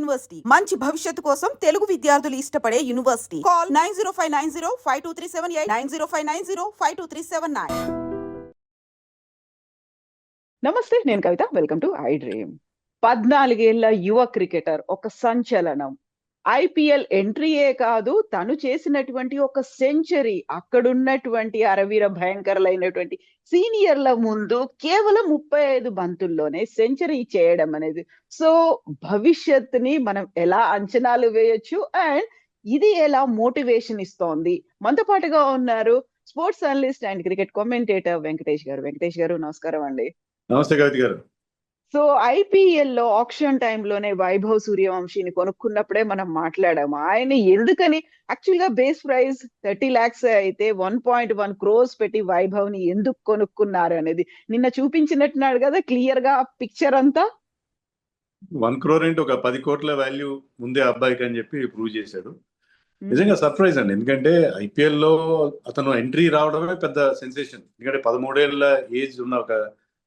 University. మంచి భవిష్యత్తు కోసం తెలుగు విద్యార్థులు ఇష్టపడే university. Call nine zero five nine zero five two three seven eight nine zero five nine zero five two three seven nine. నమస్తే నేను Kavitha. Welcome to I dream. పద్నాలుగేళ్ళ యువ cricketer ఒక సంచలనం. ఐపీఎల్ ఎంట్రీయే కాదు తను చేసినటువంటి ఒక సెంచరీ అక్కడున్నటువంటి అరవీర భయంకరులైనటువంటి సీనియర్ల ముందు కేవలం ముప్పై ఐదు బంతుల్లోనే సెంచరీ చేయడం అనేది. సో భవిష్యత్తుని మనం ఎలా అంచనాలు వేయొచ్చు అండ్ ఇది ఎలా మోటివేషన్ ఇస్తోంది? మనతో పాటుగా ఉన్నారు sports analyst and cricket commentator Venkatesh గారు. వెంకటేష్ గారు నమస్కారం అండి. నమస్తే కవిత గారు. సో ఐపీఎల్లో ఆప్షన్ టైంలోనే వైభవ్ సూర్యవంశీని కొనుక్కున్నప్పుడే మనం మాట్లాడాము. ఆయన ఎందుకని? యాక్చువల్గా బేస్ ప్రైస్ థర్టీ లాక్స్ అయితే వన్ పాయింట్ వన్ క్రోర్స్ పెట్టి వైభవ్ని ఎందుకు కొనుక్కున్నారు అనేది నిన్న చూపించినట్టున్నాడు కదా క్లియర్గా పిక్చర్ అంతా? వన్ క్రోర్ అంటే ఒక పది కోట్ల వాల్యూ ముందే అబ్బాయికి అని చెప్పి ప్రూవ్ చేశాడు. నిజంగా సర్ప్రైజ్ అండి. ఎందుకంటే ఐపీఎల్లో అతను ఎంట్రీ రావడమే పెద్ద సెన్సేషన్. ఎందుకంటే పదమూడేళ్ళ ఏజ్ ఉన్న ఒక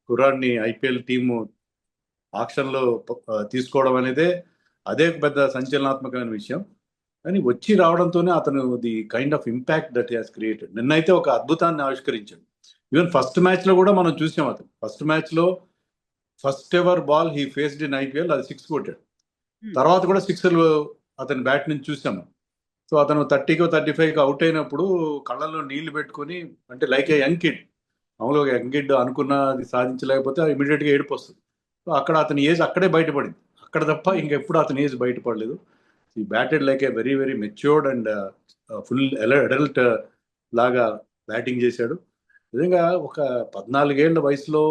కుర్రాడిని ఐపీఎల్ టీము ఆక్షన్లో ఆ, తీసుకోవడం అనేదే అదే పెద్ద సంచలనాత్మకమైన విషయం. కానీ వచ్చి రావడంతోనే అతను the kind of impact that has created. నిన్నైతే ఒక అద్భుతాన్ని ఆవిష్కరించాడు. ఈవెన్ ఫస్ట్ మ్యాచ్లో కూడా మనం చూసాం అతను. ఫస్ట్ మ్యాచ్లో first ever ball he faced in IPL అది సిక్స్ కొట్టాడు. తర్వాత కూడా సిక్స్లు అతని బ్యాట్ నుంచి చూసాము సో అతను థర్టీకో థర్టీ ఫైవ్కి అవుట్ అయినప్పుడు కళ్ళల్లో నీళ్ళు పెట్టుకొని అంటే లైక్ ఏ యంగ్ కిడ్. మామూలుగా యంగ్ కిడ్ అనుకున్నది సాధించలేకపోతే ఇమీడియట్గా ఏడుపు వస్తుంది. అక్కడ అతని ఏజ్ అక్కడే బయటపడింది. అక్కడ తప్ప ఇంకెప్పుడు అతని age బయటపడలేదు. He batted like a very very matured and full adult లాగా బ్యాటింగ్ చేశాడు. నిజంగా ఒక పద్నాలుగేళ్ళ వయసులో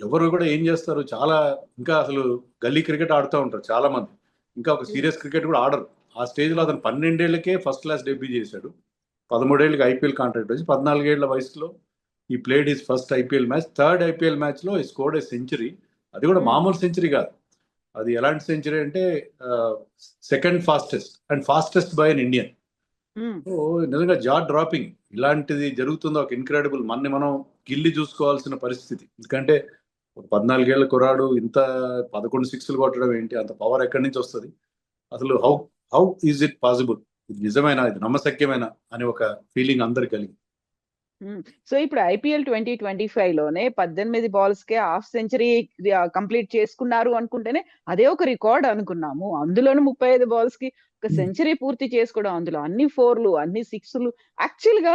ఎవరు కూడా ఏం చేస్తారు? చాలా ఇంకా అసలు గల్లీ క్రికెట్ ఆడుతూ ఉంటారు చాలా మంది ఇంకా ఒక సీరియస్ క్రికెట్ కూడా ఆడరు. ఆ స్టేజ్లో అతను పన్నెండేళ్ళకే ఫస్ట్ క్లాస్ డెబ్యూ చేశాడు. పదమూడేళ్ళకి ఐపీఎల్ కాంట్రాక్ట్ వచ్చి పద్నాలుగేళ్ళ వయసులో he played his first IPL match third IPL మ్యాచ్లో ఈ స్కోర్డ్ ఏ సెంచరీ అది కూడా మామూలు సెంచరీ కాదు. అది ఎలాంటి సెంచరీ అంటే second fastest and fastest by an Indian. So నిజంగా జా డ్రాపింగ్ ఇలాంటిది జరుగుతుందో ఒక ఇన్క్రెడిబుల్ మన్ని మనం గిల్లి చూసుకోవాల్సిన పరిస్థితి. ఎందుకంటే ఒక పద్నాలుగేళ్ళ కుర్రాడు ఇంత పదకొండు సిక్స్లు కొట్టడం ఏంటి? అంత పవర్ ఎక్కడి నుంచి వస్తుంది? అసలు how how is it possible ఇది నిజమైన? ఇది నమ్మశక్యమైన? అనే ఒక ఫీలింగ్ అందరికి కలిగి సో ఇప్పుడు ఐపీఎల్ ట్వంటీ ట్వంటీ ఫైవ్లోనే పద్దెనిమిది బాల్స్ కే హాఫ్ సెంచరీ కంప్లీట్ చేసుకున్నారు అనుకుంటేనే అదే ఒక రికార్డ్ అనుకున్నాము. అందులోను ముప్పై ఐదు బాల్స్కి ఒక Hmm. సెంచరీ పూర్తి చేసుకోవడం అందులో అన్ని ఫోర్లు అన్ని సిక్స్లు యాక్చువల్గా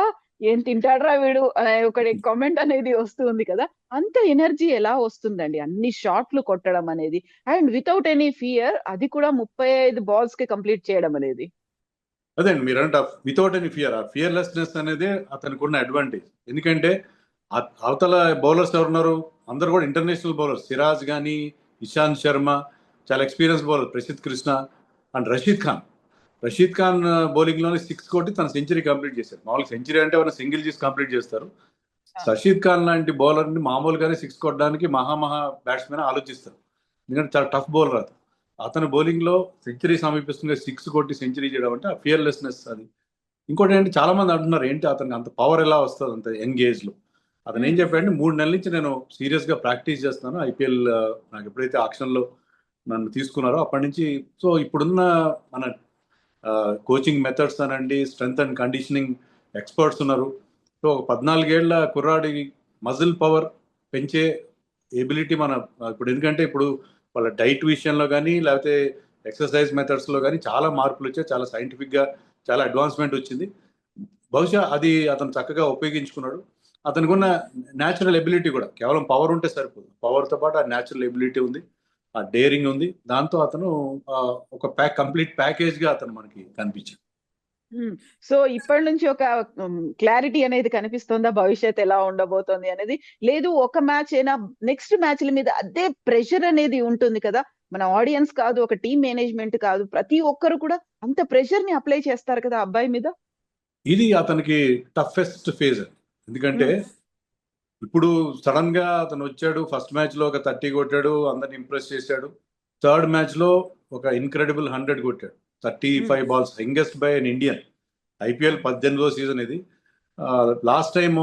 ఏం తింటాడ్రా వీడు? అనే ఒక కామెంట్ అనేది వస్తుంది కదా. అంత ఎనర్జీ ఎలా వస్తుందండి? అన్ని షాట్లు కొట్టడం అనేది. అండ్ వితౌట్ ఎనీ ఫియర్ అది కూడా ముప్పై ఐదు బాల్స్కి కంప్లీట్ చేయడం అనేది. అదే అండి మీరు అంటే వితౌట్ ఎనీ ఫియర్ ఆ ఫియర్లెస్నెస్ అనేది అతనికి ఉన్న అడ్వాంటేజ్ ఎందుకంటే అవతల బౌలర్స్ ఎవరున్నారు? అందరు కూడా ఇంటర్నేషనల్ బౌలర్స్ సిరాజ్ కానీ ఇషాంత్ శర్మ చాలా experience bowler Prasidh Krishna and Rashid Khan. Rashid Khan బౌలింగ్లోనే six కొట్టి తన సెంచరీ కంప్లీట్ చేశారు. మామూలుగా సెంచరీ అంటే ఎవరైనా సింగిల్ చేసి కంప్లీట్ చేస్తారు. రషీద్ ఖాన్ లాంటి బౌలర్ని మామూలుగానే సిక్స్ కొట్టడానికి మహామహా బ్యాట్స్మెన్ ఆలోచిస్తారు. ఎందుకంటే చాలా టఫ్ బౌలర్ అతను. అతని బౌలింగ్లో సెంచరీ సమీపిస్తుంది సిక్స్ కొట్టి సెంచరీ చేయడం అంటే ఆ ఫియర్లెస్నెస్ అది. ఇంకోటి ఏంటి చాలా మంది అంటున్నారు ఏంటి అతనికి అంత పవర్ ఎలా వస్తుంది అంత యంగ్ ఏజ్లో? అతను ఏం చెప్పాడంటే మూడు నెలల నుంచి నేను సీరియస్గా ప్రాక్టీస్ చేస్తున్నాను. ఐపీఎల్ నాకు ఎప్పుడైతే ఆక్షన్లో నన్ను తీసుకున్నారో అప్పటి నుంచి సో ఇప్పుడున్న మన కోచింగ్ మెథడ్స్ అనండి స్ట్రెంగ్త్ అండ్ కండిషనింగ్ ఎక్స్పర్ట్స్ ఉన్నారు. సో ఒక పద్నాలుగేళ్ళ కుర్రాడి మజిల్ పవర్ పెంచే ఎబిలిటీ మన ఇప్పుడు ఎందుకంటే ఇప్పుడు వాళ్ళ డైట్ విషయంలో కానీ లేకపోతే ఎక్సర్సైజ్ మెథడ్స్లో కానీ చాలా మార్పులు వచ్చాయి. చాలా సైంటిఫిక్గా చాలా అడ్వాన్స్మెంట్ వచ్చింది. బహుశా అది అతను చక్కగా ఉపయోగించుకున్నాడు. అతనికి ఉన్న న్యాచురల్ ఎబిలిటీ కూడా కేవలం పవర్ ఉంటే సరిపోదు. పవర్తో పాటు ఆ న్యాచురల్ ఎబిలిటీ ఉంది. ఆ డేరింగ్ ఉంది. దాంతో అతను ఒక ప్యాక్ కంప్లీట్ ప్యాకేజ్గా అతను మనకి కనిపించాడు. సో ఇప్పటి నుంచి ఒక క్లారిటీ అనేది కనిపిస్తుందా? భవిష్యత్ ఎలా ఉండబోతోంది అనేది. లేదు ఒక మ్యాచ్ అయినా నెక్స్ట్ మ్యాచ్ల మీద అదే ప్రెషర్ అనేది ఉంటుంది కదా. మన ఆడియన్స్ కాదు ఒక టీమ్ మేనేజ్మెంట్ కాదు ప్రతి ఒక్కరు కూడా అంత ప్రెషర్ని అప్లై చేస్తారు కదా అబ్బాయి మీద. ఇది అతనికి టఫెస్ట్ ఫేజ్ ఎందుకంటే ఇప్పుడు సడన్గా అతను వచ్చాడు ఫస్ట్ మ్యాచ్లో ఒక థర్టీ కొట్టాడు అందరిని ఇంప్రెస్ చేశాడు. థర్డ్ మ్యాచ్లో ఒక ఇన్క్రెడిబుల్ హండ్రెడ్ కొట్టాడు. Thirty five balls youngest by an Indian IPL పద్దెనిమిదో సీజన్ ఇది. లాస్ట్ టైం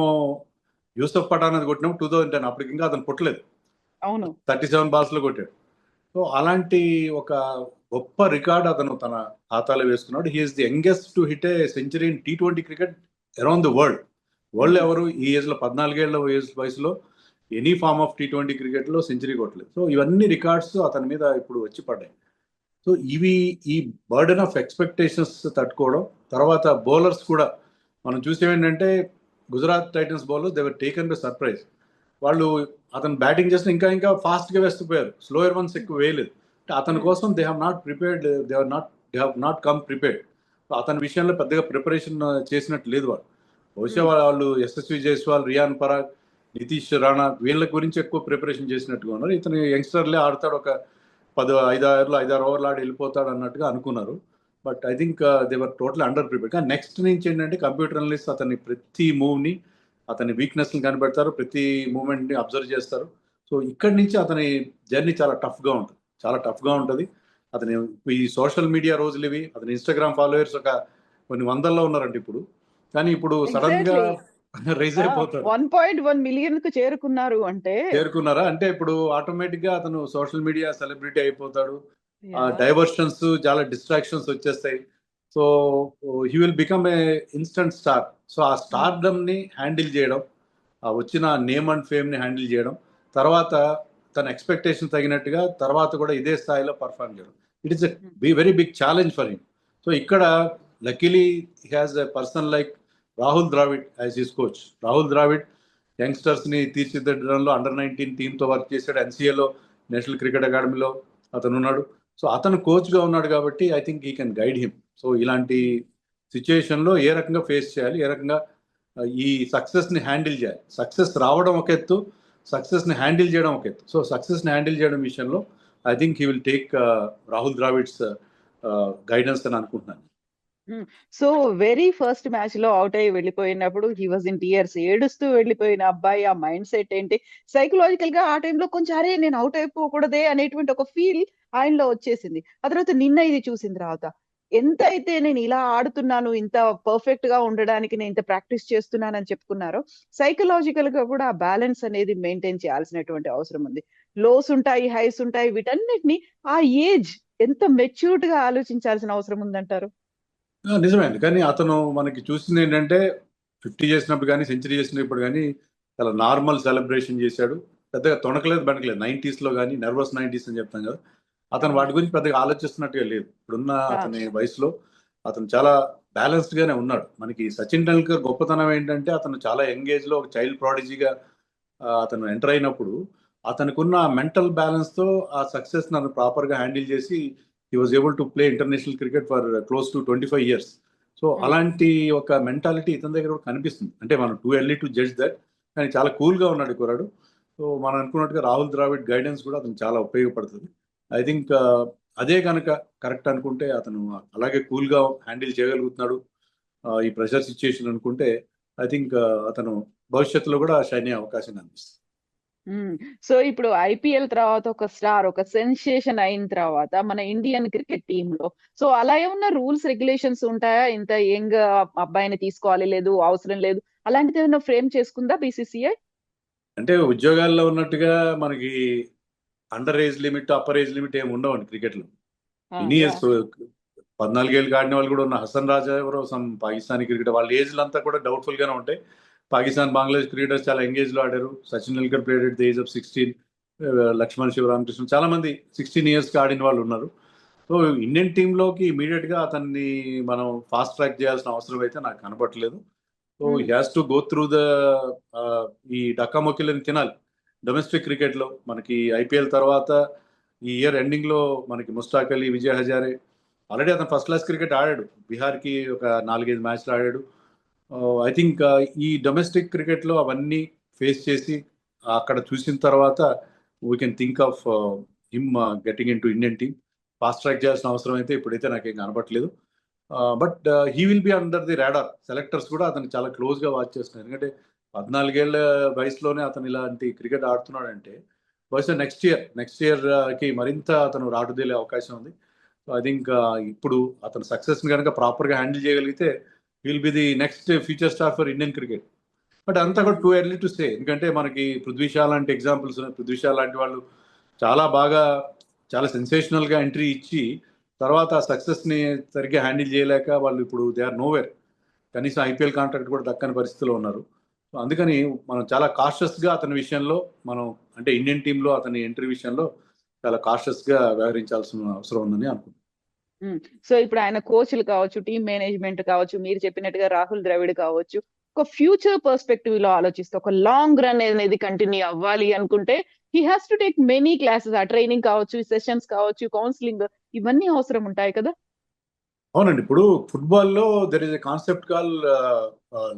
యూసఫ్ పఠాన్ అది కొట్టినప్పుడు టూ థౌజండ్ టెన్ అప్పటికి ఇంకా అతను పుట్టలేదు. అవును. థర్టీ సెవెన్ బాల్స్లో కొట్టాడు. సో అలాంటి ఒక గొప్ప రికార్డ్ అతను తన ఖాతాలో వేసుకున్నాడు. He's the youngest to hit a century in T twenty cricket around the world world ఎవరు? ఈ ఏజ్లో పద్నాలుగేళ్ళ ఏజ్ వయసులో any form of T twenty క్రికెట్లో సెంచరీ కొట్టలేదు. సో ఇవన్నీ రికార్డ్స్ అతని మీద ఇప్పుడు వచ్చి పడ్డాయి. సో ఇవి ఈ బర్డెన్ ఆఫ్ ఎక్స్పెక్టేషన్స్ తట్టుకోవడం తర్వాత బౌలర్స్ కూడా మనం చూసేవి ఏంటంటే Gujarat Titans bowlers they were taken by surprise వాళ్ళు అతను బ్యాటింగ్ చేసిన ఇంకా ఇంకా ఫాస్ట్గా వేస్తుపోయారు. స్లోయర్ వన్స్ ఎక్కువ వేయలేదు. అంటే అతని కోసం they have not prepared they have not they have not come prepared అతని విషయంలో పెద్దగా ప్రిపరేషన్ చేసినట్టు లేదు వాళ్ళు. బహుశా వాళ్ళు యశస్వి జైస్వాల్ రియాన్ పరాగ్ నితీష్ రాణా వీళ్ళ గురించి ఎక్కువ ప్రిపరేషన్ చేసినట్టుగా ఉన్నారు. ఇతను యంగ్స్టర్లే ఆడతాడు ఒక పది ఐదారులో ఐదారు ఓవర్లు ఆడి వెళ్ళిపోతాడు అన్నట్టుగా అనుకున్నారు. But I think they were total under prepare కానీ నెక్స్ట్ నుంచి ఏంటంటే కంప్యూటర్ అనలిస్ట్ అతని ప్రతి మూవ్ని అతని వీక్నెస్ని కనిపెడతారు. ప్రతి మూమెంట్ని అబ్జర్వ్ చేస్తారు. సో ఇక్కడి నుంచి అతని జర్నీ చాలా టఫ్గా ఉంటుంది. చాలా టఫ్గా ఉంటుంది. అతని ఈ సోషల్ మీడియా రోజులు ఇవి. అతని ఇన్స్టాగ్రామ్ ఫాలోయర్స్ ఒక కొన్ని వందల్లో ఉన్నారండి ఇప్పుడు. కానీ ఇప్పుడు సడన్గా రైజ్ అయిపోతారు వన్ పాయింట్ వన్ మిలియన్కు చేరుకున్నారు అంటే చేరుకున్నారా? అంటే ఇప్పుడు ఆటోమేటిక్గా అతను సోషల్ మీడియా సెలబ్రిటీ అయిపోతాడు. డైవర్షన్స్ చాలా డిస్ట్రాక్షన్స్ వచ్చేస్తాయి. So he will become a instant star so ఆ స్టార్డమ్ని హ్యాండిల్ చేయడం ఆ వచ్చిన నేమ్ అండ్ ఫేమ్ని హ్యాండిల్ చేయడం తర్వాత తన ఎక్స్పెక్టేషన్ తగినట్టుగా తర్వాత కూడా ఇదే స్థాయిలో పర్ఫామ్ చేయడం. It is be very big challenge for him so ఇక్కడ luckily has a person like Rahul Dravid as his coach Rahul Dravid యంగ్స్టర్స్ని తీర్చిదిద్దడంలో అండర్ నైన్టీన్ టీమ్తో వర్క్ చేశాడు. ఎన్సీఏలో నేషనల్ క్రికెట్ అకాడమీలో అతను ఉన్నాడు సో అతను కోచ్గా ఉన్నాడు కాబట్టి I think he can guide him so ఇలాంటి సిచ్యుయేషన్లో ఏ రకంగా ఫేస్ చేయాలి ఏ రకంగా ఈ సక్సెస్ని హ్యాండిల్ చేయాలి? సక్సెస్ రావడం ఒక ఎత్తు సక్సెస్ని హ్యాండిల్ చేయడం ఒక ఎత్తు. సో సక్సెస్ని హ్యాండిల్ చేయడం విషయంలో I think he will take Rahul Dravid's guidance అని అనుకుంటున్నాను. సో వెరీ ఫస్ట్ మ్యాచ్లో అవుట్ అయ్యి వెళ్ళిపోయినప్పుడు హీ వాజ్ ఇన్ టీయర్స్ ఏడుస్తూ వెళ్ళిపోయిన అబ్బాయి ఆ మైండ్ సెట్ ఏంటి? సైకలాజికల్గా ఆ టైంలో కొంచెం అరే నేను అవుట్ అయిపోకూడదే అనేటువంటి ఒక ఫీల్ ఆయనలో వచ్చేసింది. ఆ తర్వాత నిన్న ఇది చూసిన తర్వాత ఎంత అయితే నేను ఇలా ఆడుతున్నాను ఇంత పర్ఫెక్ట్గా ఉండడానికి నేను ఇంత ప్రాక్టీస్ చేస్తున్నానని చెప్పుకున్నారో సైకలాజికల్గా కూడా ఆ బ్యాలెన్స్ అనేది మెయింటైన్ చేయాల్సినటువంటి అవసరం ఉంది. లోస్ ఉంటాయి హైస్ ఉంటాయి వీటన్నిటిని ఆ ఏజ్ ఎంత మెచ్యూర్డ్గా ఆలోచించాల్సిన అవసరం ఉందంటారు? ఆ, నిజమే అండి కానీ అతను మనకి చూసింది ఏంటంటే ఫిఫ్టీ చేసినప్పుడు కానీ సెంచరీ చేసినప్పుడు కానీ చాలా నార్మల్ సెలబ్రేషన్ చేశాడు. పెద్దగా తొణకలేదు బెనకలేదు. నైంటీస్లో కానీ నర్వస్ నైంటీస్ అని చెప్తాం కదా. అతను వాటి గురించి పెద్దగా ఆలోచిస్తున్నట్టుగా లేదు. ఇప్పుడున్న అతని వయసులో అతను చాలా బ్యాలెన్స్డ్ గానే ఉన్నాడు. మనకి సచిన్ టెండూల్కర్ గొప్పతనం ఏంటంటే అతను చాలా యంగ్ ఏజ్లో ఒక చైల్డ్ ప్రాడిజీగా అతను ఎంటర్ అయినప్పుడు అతనుకున్న మెంటల్ బ్యాలెన్స్తో ఆ సక్సెస్ నన్ను ప్రాపర్గా హ్యాండిల్ చేసి he was able to play international cricket for close to twenty five years so. అలాంటి ఒక మెంటాలిటీ ఇతని దగ్గర కూడా కనిపిస్తుంది. అంటే మనం too early to judge that కానీ చాలా కూల్గా ఉన్నాడు ఈ కుర్రాడు. సో మనం అనుకున్నట్టుగా రాహుల్ ద్రావిడ్ గైడెన్స్ కూడా అతను చాలా ఉపయోగపడుతుంది. ఐ థింక్ అదే కనుక కరెక్ట్ అనుకుంటే అతను అలాగే కూల్గా హ్యాండిల్ చేయగలుగుతున్నాడు. ఈ ప్రెషర్ సిచ్యుయేషన్ అనుకుంటే ఐ థింక్ అతను భవిష్యత్తులో కూడా షైన్ అయ్యే అవకాశం కనిపిస్తుంది సో ఇప్పుడు ఐపీఎల్ తర్వాత ఒక స్టార్ ఒక సెన్సేషన్ అయిన తర్వాత మన ఇండియన్ క్రికెట్ టీమ్లో సో అలా ఏమన్నా రూల్స్ రెగ్యులేషన్స్ ఉంటాయా? ఇంత యంగ్ అబ్బాయిని తీసుకోవాలి లేదు అవసరం లేదు. అలాంటిది ఏమైనా ఫ్రేమ్ చేసుకుందా బీసీసీఐ? అంటే ఉద్యోగాల్లో ఉన్నట్టుగా మనకి under age limit upper age limit ఏమి ఉండవండి క్రికెట్లో ఇన్ని ఇయర్స్ పద్నాలుగేళ్ళు ఆడిన వాళ్ళు కూడా ఉన్న హసన్ రాజా ఎవరో సమ్ పాకిస్తానీ క్రికెట్ వాళ్ళ ఏజ్లు అంతా కూడా డౌట్ఫుల్ గానే ఉంటాయి. పాకిస్తాన్ బంగ్లాదేశ్ క్రికెటర్స్ చాలా యంగేజ్లో ఆడారు. Sachin Tendulkar played at the age of sixteen Laxman Sivaramakrishnan చాలా మంది సిక్స్టీన్ ఇయర్స్కి ఆడిన వాళ్ళు ఉన్నారు. సో ఇండియన్ టీమ్లోకి ఇమీడియట్గా అతన్ని మనం ఫాస్ట్ ట్రాక్ చేయాల్సిన అవసరం అయితే నాకు కనపట్లేదు so. He has to go through the ఈ డక్కామొక్కిలని తినాలి. డొమెస్టిక్ క్రికెట్లో మనకి ఐపీఎల్ తర్వాత ఈ ఇయర్ ఎండింగ్లో మనకి ముస్తాక్ అలీ విజయ్ హజారే. ఆల్రెడీ అతను ఫస్ట్ క్లాస్ క్రికెట్ ఆడాడు. బీహార్కి ఒక నాలుగైదు మ్యాచ్లు ఆడాడు. ఐ థింక్ ఈ డొమెస్టిక్ క్రికెట్లో అవన్నీ ఫేస్ చేసి అక్కడ చూసిన తర్వాత we can think of him getting into Indian team fast track చేయాల్సిన అవసరం అయితే ఇప్పుడైతే నాకేం కనపట్లేదు but he will be under the radar selectors కూడా అతను చాలా క్లోజ్గా వాచ్ చేస్తున్నారు. ఎందుకంటే పద్నాలుగేళ్ళ వయసులోనే అతను ఇలాంటి క్రికెట్ ఆడుతున్నాడంటే బహుశా నెక్స్ట్ ఇయర్ నెక్స్ట్ ఇయర్కి మరింత అతను రాటుదేలే అవకాశం ఉంది. సో ఐ థింక్ ఇప్పుడు అతను సక్సెస్ని కనుక ప్రాపర్గా హ్యాండిల్ చేయగలిగితే will be the next future star for Indian cricket but అంతా కూడా టూ ఎర్లీ టు సే ఎందుకంటే మనకి పృథ్వీషా లాంటి ఎగ్జాంపుల్స్ ఉన్నాయి. లాంటి వాళ్ళు చాలా బాగా చాలా సెన్సేషనల్గా ఎంట్రీ ఇచ్చి తర్వాత ఆ సక్సెస్ని సరిగ్గా హ్యాండిల్ చేయలేక వాళ్ళు ఇప్పుడు దే ఆర్ నోవేర్ కనీసం ఐపీఎల్ కాంట్రాక్ట్ కూడా దక్కని పరిస్థితిలో ఉన్నారు. సో అందుకని మనం చాలా కాషియస్ అతని విషయంలో మనం అంటే ఇండియన్ టీంలో అతని ఎంట్రీ విషయంలో చాలా కాషియస్ వ్యవహరించాల్సిన అవసరం ఉందని అనుకుంటున్నాను సో ఇప్పుడు ఆయన కోచ్లు కావచ్చు టీమ్ మేనేజ్మెంట్ కావచ్చు మీరు చెప్పినట్టుగా రాహుల్ ద్రవిడ్ కావచ్చు ఒక ఫ్యూచర్ పర్స్పెక్టివ్లో ఆలోచిస్తే ఒక లాంగ్ రన్ అనేది కంటిన్యూ అవ్వాలి అనుకుంటే he has to take many classes ఆ ట్రైనింగ్ కావచ్చు సెషన్స్ కావచ్చు కౌన్సిలింగ్ ఇవన్నీ అవసరం ఉంటాయి కదా? అవునండి. ఇప్పుడు ఫుట్బాల్లో there is a concept call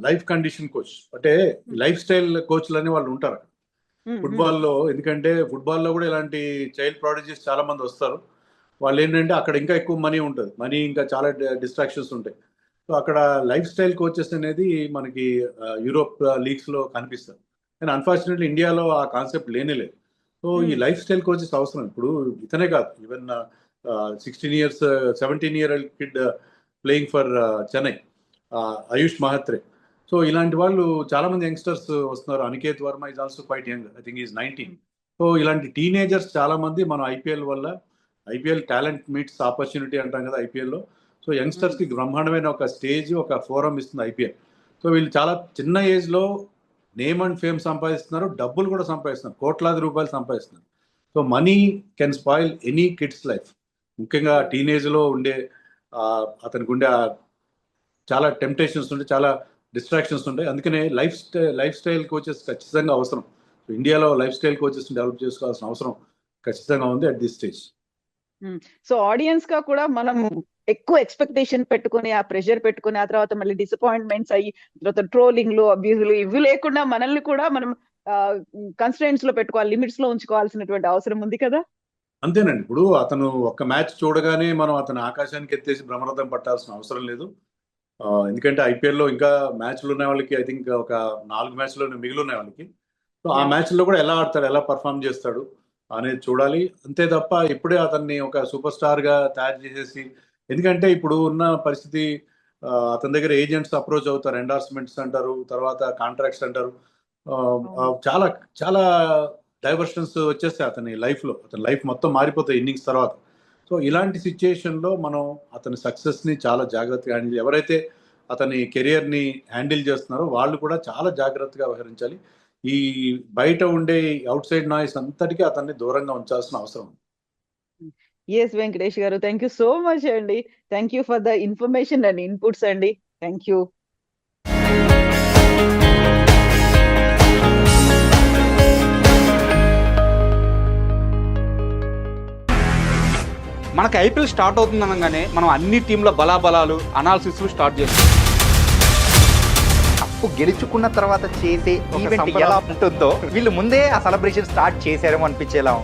life condition coach అంటే లైఫ్ స్టైల్ కోచ్లు అని వాళ్ళు ఉంటారు ఫుట్బాల్లో ఎందుకంటే ఫుట్బాల్లో కూడా ఇలాంటి చైల్డ్ ప్రాడజీస్ చాలా మంది వస్తారు. వాళ్ళు ఏంటంటే అక్కడ ఇంకా ఎక్కువ మనీ ఉంటుంది. మనీ ఇంకా చాలా డిస్ట్రాక్షన్స్ ఉంటాయి. సో అక్కడ లైఫ్ స్టైల్ కోచెస్ అనేది మనకి యూరోప్ లీగ్స్లో కనిపిస్తారు. కానీ అన్ఫార్చునేట్లీ ఇండియాలో ఆ కాన్సెప్ట్ లేనే లేదు. సో ఈ. లైఫ్ స్టైల్ కోచెస్ అవసరం. ఇప్పుడు ఇతనే కాదు. Even sixteen years seventeen year kid playing for Chennai Ayush Mhatre so ఇలాంటి వాళ్ళు చాలా మంది యంగ్స్టర్స్ వస్తున్నారు Aniket Varma is also quite young I think is nineteen so ఇలాంటి టీనేజర్స్ చాలా మంది మనం ఐపీఎల్ వల్ల ఐపీఎల్ టాలెంట్ మీట్స్ ఆపర్చునిటీ అంటాం కదా ఐపీఎల్లో సో యంగ్స్టర్స్కి బ్రహ్మాండమైన ఒక స్టేజ్ ఒక ఫోరం ఇస్తుంది ఐపీఎల్. సో వీళ్ళు చాలా చిన్న ఏజ్లో నేమ్ అండ్ ఫేమ్ సంపాదిస్తున్నారు డబ్బులు కూడా సంపాదిస్తున్నారు కోట్లాది రూపాయలు సంపాదిస్తున్నారు. So money can spoil any kid's life. ముఖ్యంగా టీనేజ్లో ఉండే అతనికి ఉండే చాలా టెంప్టేషన్స్ ఉంటాయి చాలా డిస్ట్రాక్షన్స్ ఉంటాయి అందుకనే lifestyle life style coaches ఖచ్చితంగా అవసరం. ఇండియాలో లైఫ్ స్టైల్ కోచెస్ డెవలప్ చేసుకోవాల్సిన అవసరం ఖచ్చితంగా ఉంది అట్ దిస్ స్టేజ్. సో ఆడియన్స్గా కూడా మనం ఎక్కువ ఎక్స్పెక్టేషన్ పెట్టుకొని ఆ ప్రెషర్ పెట్టుకొని ఆ తర్వాత మళ్ళీ డిసప్పాయింట్మెంట్స్ అయ్యి తర్వాత ట్రోలింగ్లు అబ్యూజులు ఇవి లేకుండా మనల్ని కూడా మనం కన్స్టెంట్స్లో పెట్టుకోవాలి లిమిట్స్లో ఉంచుకోవాల్సినటువంటి అవసరం ఉంది కదా? అంతేనండి. ఇప్పుడు అతను ఒక్క మ్యాచ్ చూడగానే మనం అతను ఆకాశానికి ఎత్తేసి బ్రహ్మరథం పట్టాల్సిన అవసరం లేదు. ఎందుకంటే ఐపీఎల్లో ఇంకా మ్యాచ్లు ఉన్న వాళ్ళకి ఐ థింక్ ఒక నాలుగు మ్యాచ్లు మిగిలి ఉన్నాయి వాళ్ళకి. సో ఆ Yeah. మ్యాచ్లో కూడా ఎలా ఆడతాడు ఎలా పర్ఫామ్ చేస్తాడు అనేది చూడాలి. అంతే తప్ప ఇప్పుడే అతన్ని ఒక సూపర్ స్టార్గా తయారు చేసేసి ఎందుకంటే ఇప్పుడు ఉన్న పరిస్థితి అతని దగ్గర ఏజెంట్స్ అప్రోచ్ అవుతారు. ఎండార్స్మెంట్స్ అంటారు తర్వాత కాంట్రాక్ట్స్ అంటారు. చాలా చాలా డైవర్షన్స్ వచ్చేస్తాయి అతని లైఫ్లో అతని లైఫ్ మొత్తం మారిపోతాయి ఇన్నింగ్స్ తర్వాత. సో ఇలాంటి సిచ్యుయేషన్లో మనం అతని సక్సెస్ని చాలా జాగ్రత్తగా హ్యాండిల్ ఎవరైతే అతని కెరియర్ని హ్యాండిల్ చేస్తున్నారో వాళ్ళు కూడా చాలా జాగ్రత్తగా వ్యవహరించాలి. ఈ బయట ఉండే అవుట్ సైడ్ నాయిస్ అంతటికీ అతన్ని దూరంగా ఉంచాల్సిన అవసరం ఉంది. ఎస్ వెంకటేష్ గారు థ్యాంక్ యూ సో మచ్ అండి. Thank you for the information and inputs అండి. థ్యాంక్ యూ మనకి ఐపీఎల్ స్టార్ట్ అవుతుంది అనగానే మనం అన్ని టీంల బలాబలాలు అనాలిసిస్ స్టార్ట్ చేస్తాం. కప్పు గెలుచుకున్న తర్వాత చేసే ఈవెంట్. ఎలా ఉంటుందో వీళ్ళు ముందే ఆ సెలబ్రేషన్ స్టార్ట్ చేశారేమో అనిపించేలా.